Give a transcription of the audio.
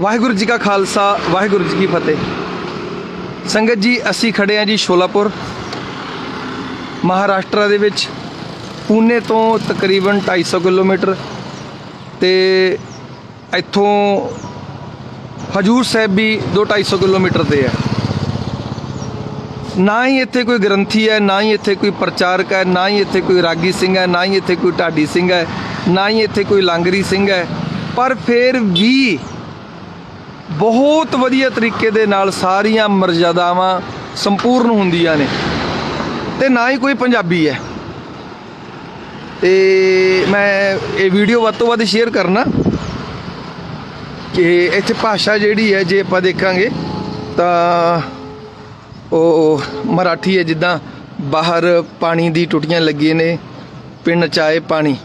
ਵਾਹਿਗੁਰੂ ਜੀ ਕਾ ਖਾਲਸਾ, ਵਾਹਿਗੁਰੂ ਜੀ ਕੀ ਫਤਿਹ। ਸੰਗਤ ਜੀ, ਅਸੀਂ ਖੜੇ ਹਾਂ ਜੀ ਸ਼ੋਲਾਪੁਰ, ਮਹਾਰਾਸ਼ਟਰ ਦੇ ਵਿੱਚ, ਪੂਨੇ ਤੋਂ ਤਕਰੀਬਨ 250 ਕਿਲੋਮੀਟਰ ਤੇ ਇੱਥੋਂ ਹਜੂਰ ਸਾਹਿਬ ਵੀ 2-250 ਕਿਲੋਮੀਟਰ ਤੇ ਹੈ। ਨਾ ਹੀ ਇੱਥੇ ਕੋਈ ਗ੍ਰੰਥੀ ਹੈ, ਨਾ ਹੀ ਇੱਥੇ ਕੋਈ ਪ੍ਰਚਾਰਕ ਹੈ, ਨਾ ਹੀ ਇੱਥੇ ਕੋਈ ਰਾਗੀ ਸਿੰਘ ਹੈ, ਨਾ ਹੀ ਇੱਥੇ ਕੋਈ ਢਾਡੀ ਸਿੰਘ ਹੈ, ਨਾ ਹੀ ਇੱਥੇ ਕੋਈ ਲਾਂਗਰੀ ਸਿੰਘ ਹੈ, ਪਰ ਫਿਰ ਵੀ ਬਹੁਤ ਵਧੀਆ ਤਰੀਕੇ ਦੇ ਨਾਲ ਸਾਰੀਆਂ ਮਰਜ਼ਾਦਾਵਾਂ ਸੰਪੂਰਨ ਹੁੰਦੀਆਂ ਨੇ। ਤੇ ਨਾ ਹੀ ਕੋਈ ਪੰਜਾਬੀ ਹੈ। ਤੇ ਮੈਂ ਇਹ ਵੀਡੀਓ ਵੱਧ ਤੋਂ ਵੱਧ ਸ਼ੇਅਰ ਕਰਨਾ ਕਿ ਇੱਥੇ ਭਾਸ਼ਾ ਜਿਹੜੀ ਹੈ, ਜੇ ਆਪਾਂ ਦੇਖਾਂਗੇ ਤਾਂ ਉਹ ਮਰਾਠੀ ਹੈ, ਜਿੱਦਾਂ ਬਾਹਰ ਪਾਣੀ ਦੀ ਟੁੱਟੀਆਂ ਲੱਗੀਆਂ ਨੇ, ਪਿੰਡ ਚਾਏ ਪਾਣੀ।